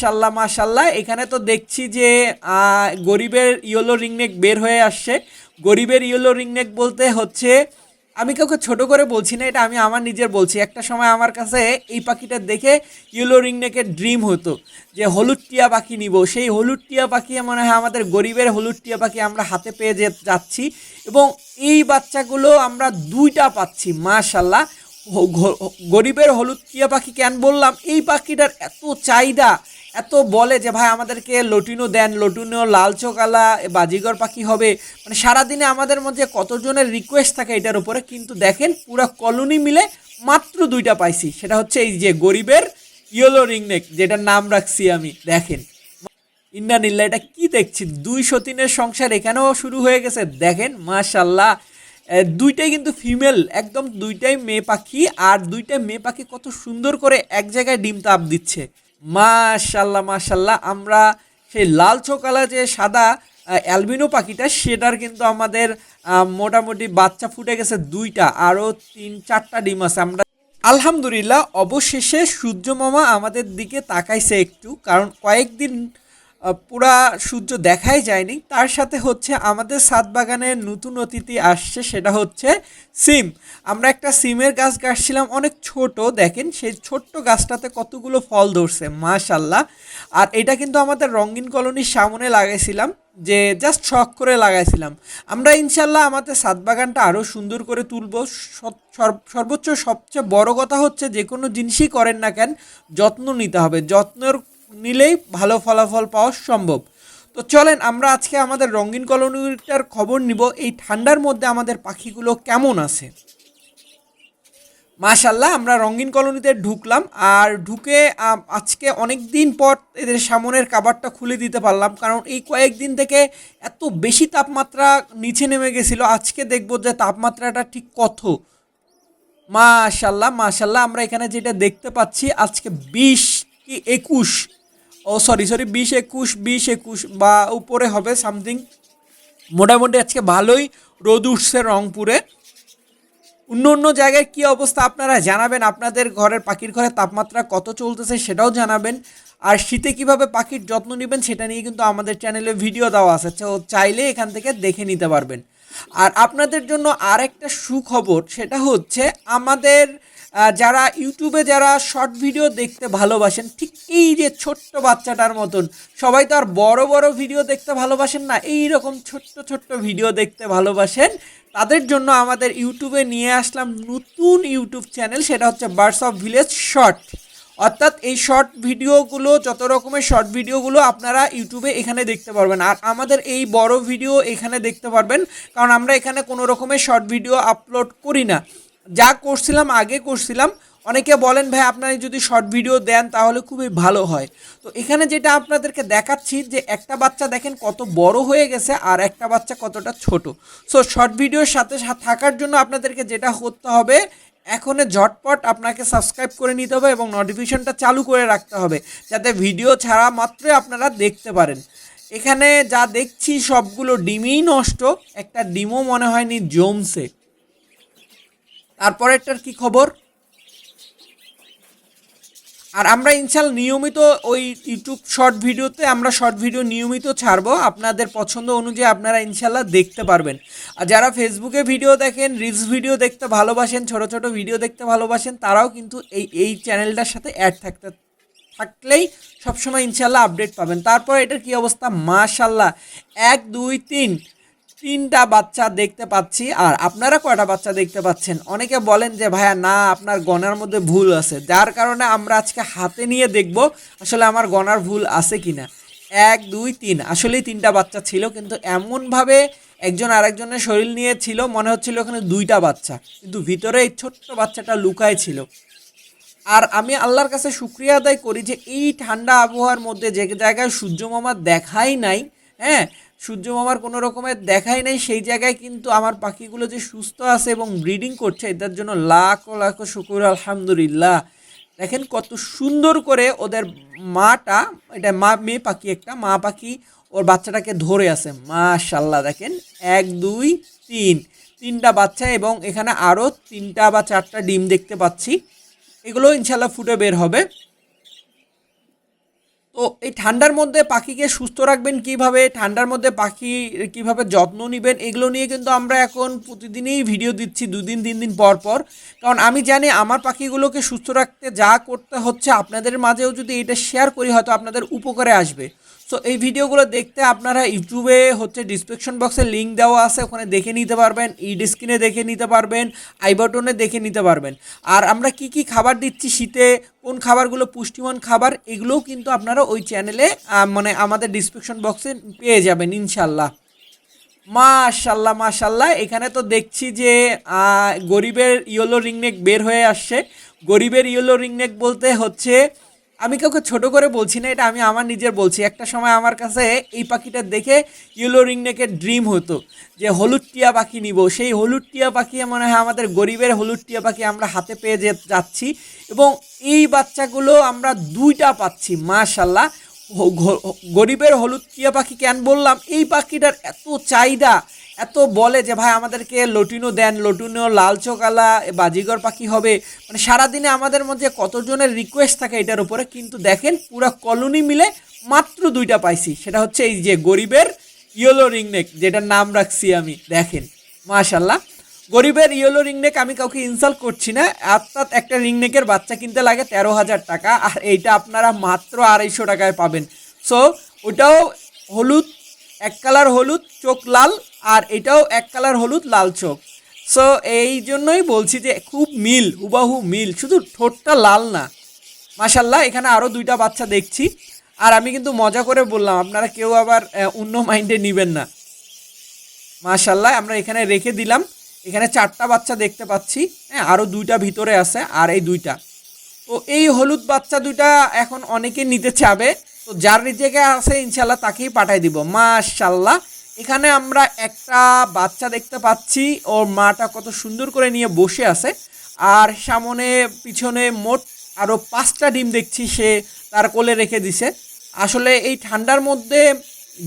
মাশাল্লাহ মাশাল্লাহ। এখানে তো দেখছি যে গরিবের ইয়েলো রিংনেক বের হয়ে আসছে। গরিবের ইয়েলো রিংনেক বলতে হচ্ছে, আমি কাউকে ছোট করে বলছি না, এটা আমি আমার নিজের বলছি। একটা সময় আমার কাছে এই পাখিটা দেখে ইয়েলো রিংনেকের ড্রিম হতো, যে হলুদ টিয়া পাখি নিব। সেই হলুদ টিয়া পাখি মনে হয় আমাদের গরিবের হলুদ টিয়া পাখি আমরা হাতে পেয়ে যে যাচ্ছি এবং এই বাচ্চাগুলো আমরা দুইটা পাচ্ছি, মাশাল্লাহ। গরিবের হলুদ টিয়া পাখি কেন বললাম? এই পাখিটার এত চাহিদা এত বলে যে, ভাই, আমাদেরকে লটিনো দেন লটিনো লাল চোকালা বাজিগর পাখি হবে। মানে সারাদিনে আমাদের মধ্যে কতজনের রিকোয়েস্ট থাকে এটার উপরে, কিন্তু দেখেন পুরো কলোনি মিলে মাত্র দুইটা পাইছি। সেটা হচ্ছে এই যে গরিবের ইয়েলো রিংনেক যেটার নাম রাখছি আমি, দেখেন। ইন্না নিল্লা এটা কি দেখছি? দুই সতীনের সংসার এখানেও শুরু হয়ে গেছে। দেখেন মাশাল্লাহ দুইটাই কিন্তু ফিমেল একদম দুইটাই মেয়ে পাখি, আর দুইটাই মেয়ে পাখি কত সুন্দর করে এক জায়গায় ডিম তাপ দিচ্ছে। মাশাল্লাহ মাশাল্লাহ। আমরা সেই লাল ছোকালা যে সাদা অ্যালবিনো পাখিটা, সেটার কিন্তু আমাদের মোটামুটি বাচ্চা ফুটে গেছে দুইটা, আরও তিন, চারটা ডিম আছে। আমরা আলহামদুলিল্লাহ, অবশেষে সূর্য মামা আমাদের দিকে তাকাইছে একটু, কারণ কয়েকদিন পুরা সূর্য দেখাই যায়নি। তার সাথে হচ্ছে আমাদের সাত বাগানের নতুন অতিথি আসছে, সেটা হচ্ছে সিম। আমরা একটা সিমের গাছ গাছছিলাম অনেক ছোট, দেখেন, সেই ছোট্ট গাছটাতে কতগুলো ফল ধরছে মাশাল্লাহ আর এটা কিন্তু আমাদের রঙিন কলোনির সামনে লাগাইছিলাম, যে জাস্ট শখ করে লাগাইছিলাম। আমরা ইনশাল্লাহ আমাদের সাত বাগানটা আরও সুন্দর করে তুলব। সর্বোচ্চ, সবচেয়ে বড় কথা হচ্ছে যে কোনো জিনিসই করেন না কেন, যত্ন নিতে হবে। যত্নর নিলেই ভালো ফলাফল পাওয়া সম্ভব। তো চলেন আমরা আজকে আমাদের রঙিন কলোনিটার খবর নিব, এই ঠান্ডার মধ্যে আমাদের পাখিগুলো কেমন আছে? মাশাল্লাহ আমরা রঙিন কলোনিতে ঢুকলাম, আর ঢুকে আজকে অনেক দিন পর এদের সামনের কাবারটা খুলে দিতে পারলাম, কারণ এই কয়েকদিন থেকে এত বেশি তাপমাত্রা নিচে নেমে গেছিল, আজকে দেখব যে তাপমাত্রাটা ঠিক কত। মাশাল্লাহ মাশাল্লাহ আমরা এখানে যেটা দেখতে পাচ্ছি, আজকে বিশ কি একুশ ও সরি সরি বিশ একুশ বিশ একুশ বা উপরে হবে সামথিং মোটামুটি আজকে ভালোই রোদ উঠছে রংপুরে। অন্য অন্য জায়গায় কী অবস্থা আপনারা জানাবেন? আপনাদের ঘরের পাখির ঘরের তাপমাত্রা কত চলতেছে সেটাও জানাবেন। আর শীতে কীভাবে পাখির যত্ন নেবেন সেটা নিয়ে কিন্তু আমাদের চ্যানেলে ভিডিও দেওয়া আছে, তো চাইলে এখান থেকে দেখে নিতে পারবেন। আর আপনাদের জন্য আরেকটা সুখবর, সেটা হচ্ছে আমাদের যারা ইউটিউবে যারা শর্ট ভিডিও দেখতে ভালোবাসেন, ঠিক এই যে ছোট্ট বাচ্চাটার মতন, সবাই তো আর বড় বড় ভিডিও দেখতে ভালোবাসেন না এই রকম ছোট্ট ছোট্ট ভিডিও দেখতে ভালোবাসেন, তাদের জন্য আমাদের ইউটিউবে নিয়ে আসলাম নতুন ইউটিউব চ্যানেল, সেটা হচ্ছে বার্ডস অফ ভিলেজ শর্ট অর্থাৎ এই শর্ট ভিডিওগুলো, যত রকমের শর্ট ভিডিওগুলো আপনারা ইউটিউবে এখানে দেখতে পারবেন, আর আমাদের এই বড় ভিডিও এখানে দেখতে পারবেন, কারণ আমরা এখানে কোনো রকমের শর্ট ভিডিও আপলোড করি না। যা করছিলাম, আগে করছিলাম, অনেকে বলেন, ভাই, আপনারা যদি শর্ট ভিডিও দেন, তাহলে খুবই ভালো হয়। তো এখানে যেটা আপনাদেরকে দেখাচ্ছি যে একটা বাচ্চা দেখেন কত বড় হয়ে গেছে আর একটা বাচ্চা কতটা ছোট। সো শর্ট ভিডিওর সাথে থাকার জন্য আপনাদেরকে যেটা করতে হবে, এখনে ঝটপট আপনাকে সাবস্ক্রাইব করে নিতে হবে এবং নোটিফিকেশনটা চালু করে রাখতে হবে, যাতে ভিডিও ছাড়া মাত্রই আপনারা দেখতে পারেন। এখানে যা দেখছি, সবগুলো ডিমই নষ্ট, একটা ডিমও মনে হয়নি জমছে। তারপরেরটার কি খবর? আর আমরা ইনশাল নিয়মিত ওই ইউটিউব শর্ট ভিডিওতে আমরা শর্ট ভিডিও নিয়মিত ছাড়বো। আপনাদের পছন্দ অনুযায়ী আপনারা ইনশাল্লাহ দেখতে পারবেন। আর যারা ফেসবুকে ভিডিও দেখেন রিলস ভিডিও দেখতে ভালোবাসেন, ছোট ছোট ভিডিও দেখতে ভালোবাসেন, তারাও কিন্তু এই এই চ্যানেলটার সাথে অ্যাড থাকতে, থাকলেই সবসময় ইনশাল্লাহ আপডেট পাবেন। তারপর এটার কি অবস্থা? মাশাল্লাহ। এক, দুই, তিন। তিনটা বাচ্চা দেখতে পাচ্ছি, আর আপনারা কয়টা বাচ্চা দেখতে পাচ্ছেন? অনেকে বলেন যে, ভাইয়া, না, আপনার গণার মধ্যে ভুল আছে। যার কারণে আমরা আজকে হাতে নিয়ে দেখব আসলে আমার গণার ভুল আছে কিনা। এক, দুই, তিন। আসলেই তিনটা বাচ্চা ছিল, কিন্তু এমনভাবে একজন আরেকজনের শরীর নিয়ে ছিল, মনে হচ্ছিল ওখানে দুইটা বাচ্চা। কিন্তু ভিতরে এই ছোট্ট বাচ্চাটা লুকায় ছিল। আর আমি আল্লাহর কাছে শুক্রিয়া আদায় করি যে, এই ঠান্ডা আবহাওয়ার মধ্যে যে জায়গায় সূর্য মামা দেখাই নাই হ্যাঁ সূর্য মামার কোনো রকমের দেখাই নাই, সেই জায়গায় কিন্তু আমার পাখিগুলো যে সুস্থ আছে এবং ব্রিডিং করছে, এটার জন্য লাখ লাখ শুকুর, আলহামদুলিল্লাহ। দেখেন কত সুন্দর করে ওদের মাটা, এটা মা মেয়ে পাখি একটা, মা পাখি ওর বাচ্চাটাকে ধরে আছে মাশাল্লাহ দেখেন, এক, দুই, তিন, তিনটা বাচ্চা এবং এখানে আরও তিনটা বা চারটা ডিম দেখতে পাচ্ছি। এগুলো ইনশাল্লাহ ফুটে বের হবে। তো এই ঠান্ডার মধ্যে পাখিকে সুস্থ রাখবেন কীভাবে? ঠান্ডার মধ্যে পাখি কীভাবে যত্ন নেবেন? এগুলো নিয়ে কিন্তু আমরা এখন প্রতিদিনই ভিডিও দিচ্ছি, দুদিন, তিন দিন পর পর। কারণ আমি জানি আমার পাখিগুলোকে সুস্থ রাখতে যা করতে হচ্ছে, আপনাদের মাঝেও যদি এটা শেয়ার করি, হয়তো আপনাদের উপকারে আসবে। সো এই ভিডিওগুলো দেখতে আপনারা ইউটিউবে হচ্ছে ডিসক্রিপশন বক্সে লিঙ্ক দেওয়া আছে, ওখানে দেখে নিতে পারবেন ই স্ক্রিনে দেখে নিতে পারবেন আই বাটনে দেখে নিতে পারবেন। আর আমরা কি কি খাবার দিচ্ছি শীতে, কোন খাবারগুলো পুষ্টিমান খাবার, এগুলোও কিন্তু আপনারা ওই চ্যানেলে মানে আমাদের ডিসক্রিপশন বক্সে পেয়ে যাবেন ইনশাল্লাহ মাশাল্লাহ মাশাল্লাহ এখানে তো দেখছি যে গরিবের ইয়েলো রিংনেক বের হয়ে আসছে। গরিবের ইয়েলো রিংনেক বলতে হচ্ছে আমি কাউকে ছোট করে বলছি না, এটা আমি আমার নিজের বলছি। একটা সময় আমার কাছে এই পাখিটা দেখে ইয়েলো রিংনেকের ড্রিম হতো, যে হলুদ টিয়া পাখি নিব। সেই হলুদ টিয়া পাখি মনে হয় আমাদের গরিবের হলুদ টিয়া পাখি আমরা হাতে পেয়ে যে যাচ্ছি এবং এই বাচ্চাগুলো আমরা দুইটা পাচ্ছি মাশাল্লাহ গরিবের হলুদ টিয়া পাখি কেন বললাম? এই পাখিটার এত চাহিদা এত বলে যে, ভাই, আমাদেরকে লটিনো দেন লটিনো লাল চোকালা বাজিগর পাখি হবে। মানে সারাদিনে আমাদের মধ্যে কতজনের রিকোয়েস্ট থাকে এটার উপরে, কিন্তু দেখেন পুরো কলোনি মিলে মাত্র দুইটা পাইছি। সেটা হচ্ছে এই যে গরিবের ইয়েলো রিংনেক যেটার নাম রাখছি আমি, দেখেন মাশাল্লাহ গরিবের ইয়েলো রিংনেক আমি কাউকে ইনসাল্ট করছি না, অর্থাৎ একটা রিংনেকের বাচ্চা কিনতে লাগে তেরো হাজার টাকা, আর এইটা আপনারা মাত্র আড়াইশো টাকায় পাবেন। সো ওটাও হলুদ, এক কালার হলুদ, চোখ লাল আর এটাও এক কালার হলুদ, লাল চোখ। সো এই জন্যই বলছি যে খুব মিল, হুবাহু মিল, শুধু ঠোঁটটা লাল না। মাশাল্লাহ এখানে আরও দুইটা বাচ্চা দেখছি। আর আমি কিন্তু মজা করে বললাম, আপনারা কেউ আবার অন্য মাইন্ডে নেবেন না। মাশাল্লাহ আমরা এখানে রেখে দিলাম। এখানে চারটা বাচ্চা দেখতে পাচ্ছি। হ্যাঁ আরও দুইটা ভিতরে আছে, আর এই দুইটা। তো এই হলুদ বাচ্চা দুইটা এখন অনেকে নিতে চাবে। তো যার নিজেকে আছে ইনশাল্লাহ তাকেই পাঠাই দিব। মাশাল্লাহ এখানে আমরা একটা বাচ্চা দেখতে পাচ্ছি। ওর মাটা কত সুন্দর করে নিয়ে বসে আছে। আর সামনে, পিছনে মোট আরও পাঁচটা ডিম দেখছি সে তার কোলে রেখে দিছে। আসলে এই ঠান্ডার মধ্যে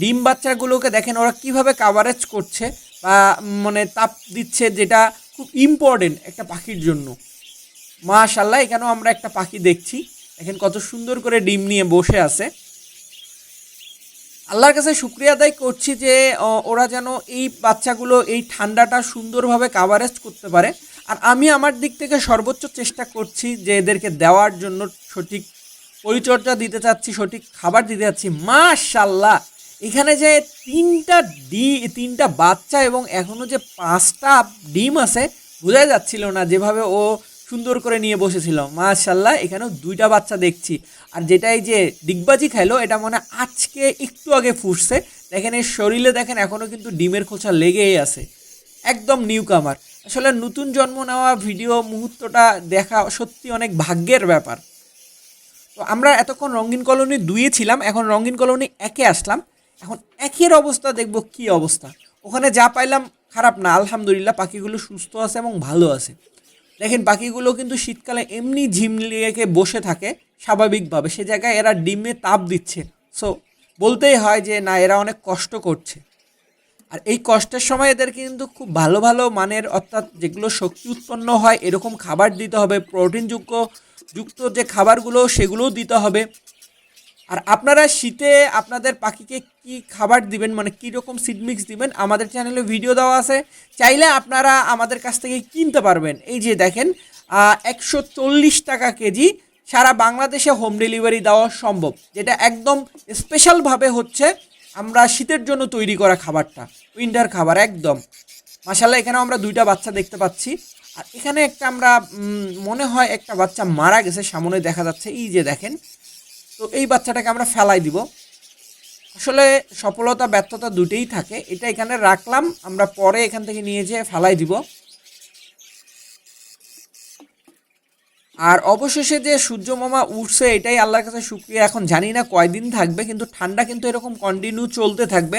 ডিম বাচ্চাগুলোকে দেখেন, ওরা কীভাবে কাভারেজ করছে বা মানে তাপ দিচ্ছে যেটা খুব ইম্পর্টেন্ট একটা পাখির জন্য। মাশাল্লাহ এখানেও আমরা একটা পাখি দেখছি। দেখেন কত সুন্দর করে ডিম নিয়ে বসে আছে। আল্লাহর কাছে শুক্রিয়া আদায় করছি যে ওরা যেন এই বাচ্চাগুলো এই ঠান্ডাটা সুন্দরভাবে কাভারেজ করতে পারে। আর আমি আমার দিক থেকে সর্বোচ্চ চেষ্টা করছি যে এদেরকে দেওয়ার জন্য সঠিক পরিচর্যা দিতে চাচ্ছি, সঠিক খাবার দিতে চাচ্ছি। মাশাল্লাহ এখানে যে তিনটা ডি, তিনটা বাচ্চা এবং এখনও যে পাঁচটা ডিম আছে, বোঝাই যাচ্ছিল না যেভাবে ও সুন্দর করে নিয়ে বসেছিল মাশাল্লাহ এখানেও দুইটা বাচ্চা দেখছি। আর যেটা এই যে ডিগবাজি খাইলো, এটা মনে আজকে একটু আগে ফুটছে। দেখেন, এর শরীরে দেখেন এখনও কিন্তু ডিমের খোঁচা লেগেই আছে। একদম নিউ কামার আসলে নতুন জন্ম নেওয়া ভিডিও মুহূর্তটা দেখা সত্যি অনেক ভাগ্যের ব্যাপার। তো আমরা এতক্ষণ রঙিন কলোনি দুয়ে ছিলাম, এখন রঙিন কলোনি একে আসলাম। এখন একের অবস্থা, দেখব কি অবস্থা। ওখানে যা পাইলাম খারাপ না, আলহামদুলিল্লাহ, পাখিগুলো সুস্থ আছে এবং ভালো আছে। দেখেন পাখিগুলো কিন্তু শীতকালে এমনি ঝিমলিয়েকে বসে থাকে, স্বাভাবিকভাবে। সে জায়গায় এরা ডিমে তাপ দিচ্ছে। সো বলতেই হয় যে, না, এরা অনেক কষ্ট করছে। আর এই কষ্টের সময় এদের কিন্তু খুব ভালো ভালো মানের, অর্থাৎ যেগুলো শক্তি উৎপন্ন হয়, এরকম খাবার দিতে হবে। প্রোটিনযুক্ত, যুক্ত যে খাবারগুলো, সেগুলোও দিতে হবে। আর আপনারা শীতে আপনাদের পাখিকে কি খাবার দিবেন? মানে কী রকম সিড মিক্স দিবেন? আমাদের চ্যানেলে ভিডিও দেওয়া আছে। চাইলে আপনারা আমাদের কাছ থেকে কিনতে পারবেন। এই যে দেখেন একশো চল্লিশ টাকা কেজি সারা বাংলাদেশে হোম ডেলিভারি দেওয়া সম্ভব, যেটা একদম স্পেশালভাবে হচ্ছে আমরা শীতের জন্য তৈরি করা খাবারটা উইন্টার খাবার, একদম। মাসাল্লাহ এখানে আমরা দুইটা বাচ্চা দেখতে পাচ্ছি। আর এখানে একটা আমরা মনে হয় একটা বাচ্চা মারা গেছে, সামনে দেখা যাচ্ছে। এই যে দেখেন তো এই বাচ্চাটাকে আমরা ফেলাই দিব। আসলে সফলতা, ব্যর্থতা দুটেই থাকে। এটা এখানে রাখলাম। আমরা পরে এখান থেকে নিয়ে যেয়ে ফেলাই দিব। আর অবশেষে যে সূর্য মামা উঠছে, এটাই আল্লাহর কাছে শুক্রিয়া। এখন জানি না কয়দিন থাকবে, কিন্তু ঠান্ডা কিন্তু এরকম কন্টিনিউ চলতে থাকবে।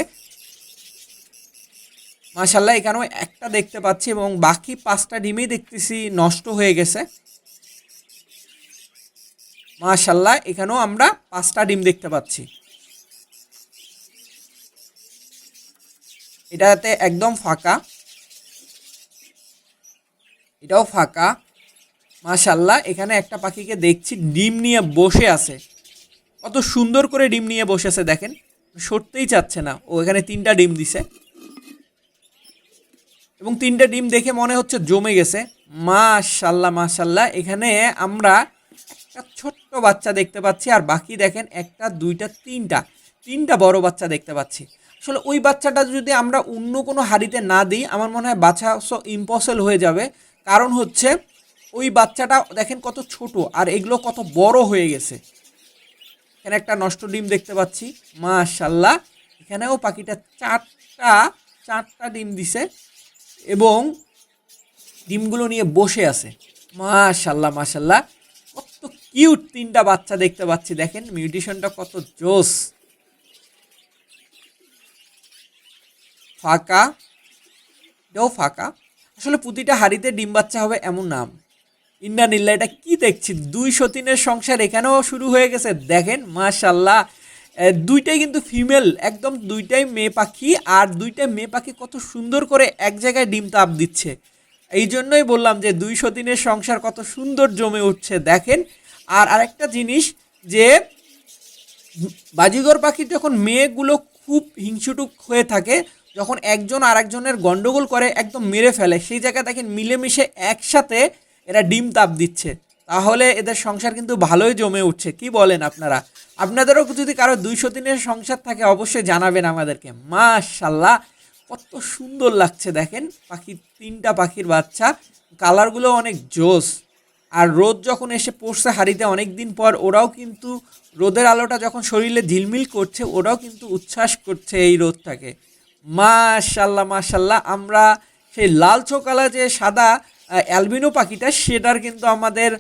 মাশাল্লাহ এখানেও একটা দেখতে পাচ্ছি এবং বাকি পাঁচটা ডিমেই দেখতেছি নষ্ট হয়ে গেছে। মাশাল্লাহ এখানেও আমরা পাঁচটা ডিম দেখতে পাচ্ছি। এটাতে একদম ফাঁকা। এটাও ফাঁকা। মাশাল্লাহ এখানে একটা পাখিকে দেখছি ডিম নিয়ে বসে আছে। কত সুন্দর করে ডিম নিয়ে বসেছে দেখেন। সরতেই চাচ্ছে না। ও এখানে তিনটা ডিম দিছে। এবং তিনটা ডিম দেখে মনে হচ্ছে জমে গেছে। মাশাল্লাহ মাশাল্লাহ এখানে আমরা ছোট্ট বাচ্চা দেখতে পাচ্ছি, আর বাকি দেখেন একটা, দুইটা, তিনটা তিনটা বড় বাচ্চা দেখতে পাচ্ছি। আসলে ওই বাচ্চাটা যদি আমরা অন্য কোনো হাড়িতে না দিই, আমার মনে হয় বাচ্চা ইম্পসিবল হয়ে যাবে। কারণ হচ্ছে, ওই বাচ্চাটা দেখেন কত ছোট, আর এগুলো কত বড় হয়ে গেছে। এখানে একটা নষ্ট ডিম দেখতে পাচ্ছি মাশাল্লাহ এখানেও পাখিটা চারটা চারটা ডিম দিছে, এবং ডিমগুলো নিয়ে বসে আছে। মাশাল্লাহ মাশাল্লাহ কিউট তিনটা বাচ্চা দেখতে পাচ্ছি, দেখেন মিউটিশনটা কত জোস। ফাঁকা? এটাও ফাঁকা। আসলে প্রতিটা হাড়িতে ডিম বাচ্চা হবে এমন নাম। ইন্ডানিল্লা এটা কি দেখছি? দুই সতীনের সংসার এখানেও শুরু হয়ে গেছে। দেখেন মাশাল্লাহ দুইটাই কিন্তু ফিমেল, একদম দুইটাই মেয়ে পাখি, আর দুইটাই মেয়ে পাখি কত সুন্দর করে এক জায়গায় ডিম তাপ দিচ্ছে। এই জন্যই বললাম যে দুই সতীনের সংসার কত সুন্দর জমে উঠছে। দেখেন আর আরেকটা জিনিস যে বাজিগর পাখির যখন মেয়েগুলো খুব হিংসুটুক হয়ে থাকে, যখন একজন আরেকজনের গন্ডগোল করে, একদম মেরে ফেলে, সেই জায়গায় দেখেন মিলেমিশে একসাথে এরা ডিম তাপ দিচ্ছে। তাহলে এদের সংসার কিন্তু ভালোই জমে উঠছে। কি বলেন আপনারা? আপনাদেরও যদি কারও দুইশো দিনের সংসার থাকে, অবশ্যই জানাবেন আমাদেরকে। মাশাল্লাহ কত সুন্দর লাগছে দেখেন পাখি, তিনটা পাখির বাচ্চা। কালারগুলো অনেক জোস। আর রোদ যখন এসে পড়ছে হাড়িতে অনেক দিন পর, ওরাও কিন্তু রোদের আলোটা যখন শরীরে ঝিলমিল করছে, ওরাও কিন্তু উচ্ছ্বাস করছে এই রোদটাকে। মাশাল্লাহ মাশাল্লাহ, আমরা সেই লাল চোকালা যে সাদা অ্যালবিনো পাখিটা, সেটার কিন্তু আমাদের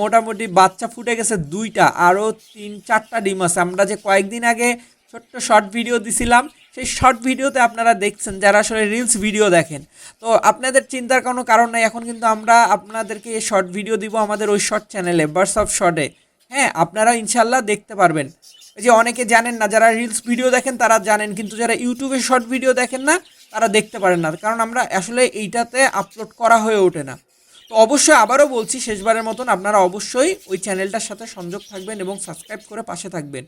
মোটামুটি বাচ্চা ফুটে গেছে দুইটা, আরও তিন, চারটা ডিম আছে। আমরা যে কয়েকদিন আগে ছোট্ট শর্ট ভিডিও দিছিলাম সেই শর্ট ভিডিওতে আপনারা দেখছেন, যারা আসলে রিলস ভিডিও দেখেন। তো আপনাদের চিন্তার কোনো কারণ নাই, এখন কিন্তু আমরা আপনাদেরকে শর্ট ভিডিও দিব আমাদের ওই শর্ট চ্যানেলে বার্স অফ শর্টে হ্যাঁ আপনারা ইনশাল্লাহ দেখতে পারবেন। যে অনেকে জানেন না, যারা রিলস ভিডিও দেখেন, তারা জানেন, কিন্তু যারা ইউটিউবে শর্ট ভিডিও দেখেন না, তারা দেখতে পারেন না। কারণ আমরা আসলে এইটাতে আপলোড করা হয়ে ওঠে না। তো অবশ্যই আবারও বলছি, শেষবারের মতন আপনারা অবশ্যই ওই চ্যানেলটার সাথে সংযোগ থাকবেন এবং সাবস্ক্রাইব করে পাশে থাকবেন।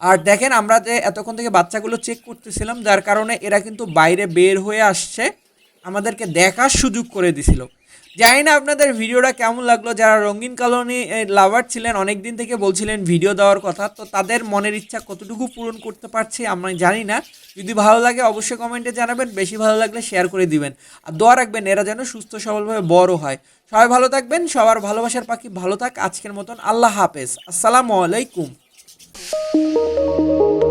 আর দেখেন আমরা যে এতক্ষণ থেকে বাচ্চাগুলো চেক করতেছিলাম, যার কারণে এরা কিন্তু বাইরে বের হয়ে আসছে, আমাদেরকে দেখার সুযোগ করে দিছিল। জানি না আপনাদের ভিডিওটা কেমন লাগল, যারা রঙিন কলোনি লাভার ছিলেন অনেক দিন থেকে বলছিলেন ভিডিও দেওয়ার কথা, তো তাদের মনের ইচ্ছা কতটুকু পূরণ করতে পারছি আমরা জানি না। যদি ভালো লাগে অবশ্যই কমেন্টে জানাবেন, বেশি ভালো লাগলে শেয়ার করে দিবেন। আর দোয়া রাখবেন, এরা যেন সুস্থ সবলভাবে বড় হয়। সবাই ভালো থাকবেন, সবার ভালোবাসার পাখি ভালো থাক, আজকের মতন আল্লাহ হাফেজ। আসসালামু আলাইকুম। Música